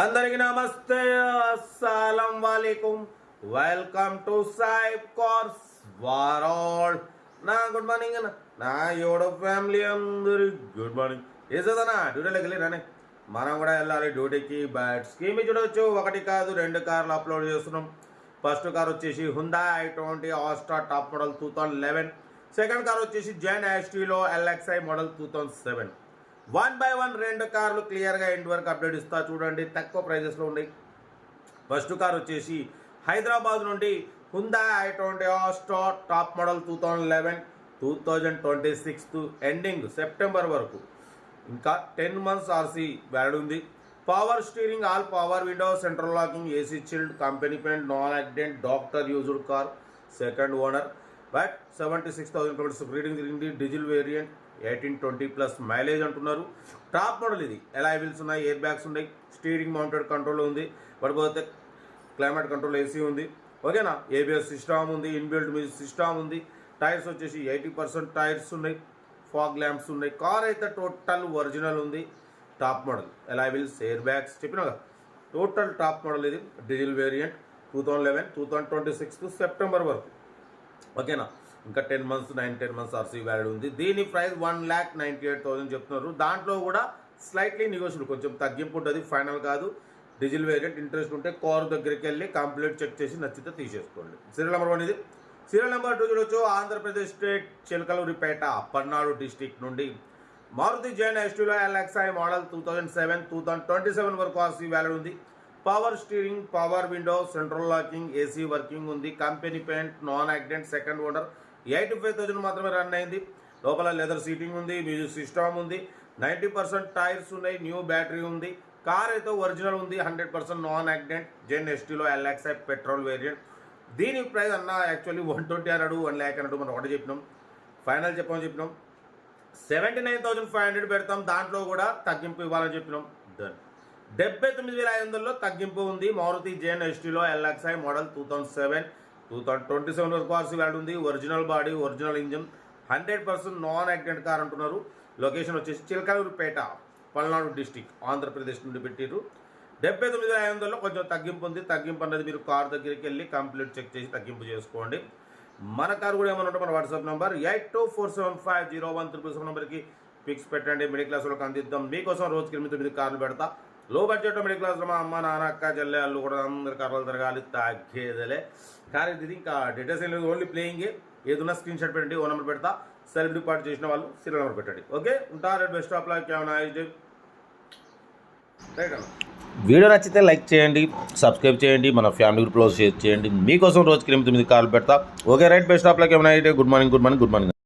అందరికి నమస్తే. అస్సలం వాలేకుం. వెల్కమ్ టు సాయిబ్ కోర్స్ వారాల్. నా గుడ్ మార్నింగ్ అన్న. నా యోడో ఫ్యామిలీ అందరి గుడ్ మార్నింగ్. వేసేదన్నా డ్యూటీలోకి వెళ్ళిరానే మనం కూడా వెళ్ళాలి. డ్యూటీకి బట్ స్కీమ్ చూడవచ్చు ఒకటి కాదు రెండు కార్లు అప్లోడ్ చేస్తున్నాం. ఫస్ట్ కార్ వచ్చేసి Hyundai i twenty Asta top model two thousand eleven second car వచ్చేసి Zen Estilo LXI model two thousand seven one by one రెండు కార్లు క్లియర్గా ఎండ్ వరకు అప్డేట్ ఇస్తా చూడండి. తక్కువ ప్రైజెస్లో ఉన్నాయి. ఫస్ట్ కార్ వచ్చేసి హైదరాబాద్ నుండి Hyundai i twenty Asta top model two thousand eleven two thousand twenty sixth ending September వరకు. ఇంకా టెన్ మంత్స్ ఆర్సీ వ్యాలిడ్ ఉంది. Power steering all power window central locking AC chilled company paint non accident doctor used car second owner but seventy six thousand kilometres reading తిరిగింది diesel variant eighteen twenty plus mileage అంటున్నారు. Top model ఇది. Alloy wheels ఉన్నాయి air bags ఉన్నాయి steering mounted control ఉంది పడిపోతే climate control AC ఉంది. ఓకేనా ABS system ఉంది ఇన్బిల్ట్ మ్యూజిక్ సిస్టమ్ ఉంది. టైర్స్ వచ్చేసి ఎయిటీ పర్సెంట్ టైర్స్ ఉన్నాయి ఫాగ్ ల్యాంప్స్ ఉన్నాయి. కార్ అయితే టోటల్ ఒరిజినల్ ఉంది. Top model alloy wheels air bags చెప్పినా కదా? టోటల్ టాప్ మోడల్ ఇది diesel variant two thousand eleven two thousand twenty six September వరకు. ఓకేనా? ఇంకా ten months nine ten months RC valid ఉంది. దీని price one lakh ninety eight thousand చెప్తున్నారు. దాంట్లో కూడా స్లైట్లీ నెగోషియబుల్ కొంచెం తగ్గింపు ఉంటుంది ఫైనల్ కాదు. డీజిల్ వేరియంట్ ఇంట్రెస్ట్ ఉంటే కార్ దగ్గరికి వెళ్ళి కంప్లీట్ చెక్ చేసి నచ్చితే తీసేసుకోండి. సీరియల్ నెంబర్ వన్ ఇది. సీరియల్ నెంబర్ టూ చూడొచ్చు. ఆంధ్రప్రదేశ్ స్టేట్ చిలకలూరిపేట పల్నాడు డిస్టిక్ నుండి. Maruti Zen Estilo LXI model two thousand seven two thousand twenty seven వరకు ఆర్సీ వ్యాలిడ్ ఉంది. Power steering power window central locking AC working ఉంది. Company paint non accident second owner. Eighty five thousand మాత్రమే run అయింది. లోపల leather seating ఉంది music system ఉంది. Ninety percent tyres ఉన్నాయి new battery ఉంది. కార్ అయితే ఒరిజినల్ ఉంది hundred percent non accident. Zen Estilo LXI petrol variant. దీని ప్రైస్ అన్న యాక్చువల్లీ వన్ ట్వంటీ అన్నాడు వన్ ల్యాక్ అన్నాడు మనం ఒకటి చెప్పినాం. ఫైనల్ చెప్పమని చెప్పినాం. Seventy nine thousand five hundred పెడతాం దాంట్లో కూడా తగ్గింపు ఇవ్వాలని చెప్పినాం. డన్ డెబ్బై తొమ్మిది వేల ఐదు వందల్లో తగ్గింపు ఉంది. Maruti Zen Estilo LXI model two thousand seven two thousand twenty seven వరకు ఆర్సీ వ్యాల్యూ ఉంది. Original body original engine hundred percent non accident car అంటున్నారు. లొకేషన్ వచ్చేసి చిలకలూరుపేట పల్నాడు డిస్టిక్ ఆంధ్రప్రదేశ్ నుండి పెట్టిర్రు. డెబ్బై తొమ్మిది వేల ఐదు వందల్లో కొంచెం తగ్గింపు ఉంది. తగ్గింపు అన్నది మీరు కార్ దగ్గరికి వెళ్ళి కంప్లీట్ చెక్ చేసి తగ్గింపు చేసుకోండి. మన కార్ కూడా ఏమన్నా ఉంటే మన WhatsApp number eight two four seven five zero one triple seven నెంబర్కి పిక్స్ పెట్టండి. మిడిల్ క్లాస్ వాళ్ళకి అందిద్దాం. మీకోసం రోజుకి ఎనిమిది తొమ్మిది కార్లు పెడతా. లో బడ్జెట్ మిడిల్ క్లాస్లో మా అమ్మ నాన్న అక్క చెల్లె వాళ్ళు కూడా అందరు కర్రలు తిరగాలి తగ్గేదలే కానీ ఇది ఇంకా డీటెయిల్స్ ఏం లేదు. ఓన్లీ ప్లేయింగ్ ఏదైనా స్క్రీన్ షాట్ పెట్టండి ఓ నెంబర్ పెడతా. సెల్ఫ్ డిపార్ట్ చేసిన వాళ్ళు సీరియల్ నెంబర్ పెట్టండి. ఓకే ఉంటారు బెస్ట్ ఆఫ్ లక్ ఏమైనా రైట్ అన్న? వీడియో నచ్చితే లైక్ చేయండి సబ్స్క్రైబ్ చేయండి మన ఫ్యామిలీ గ్రూప్లో షేర్ చేయండి. మీకోసం రోజుకి ఎనిమిది తొమ్మిది కాల్ పెడతా. Okay right best of luck ఏమైనా good morning good morning good morning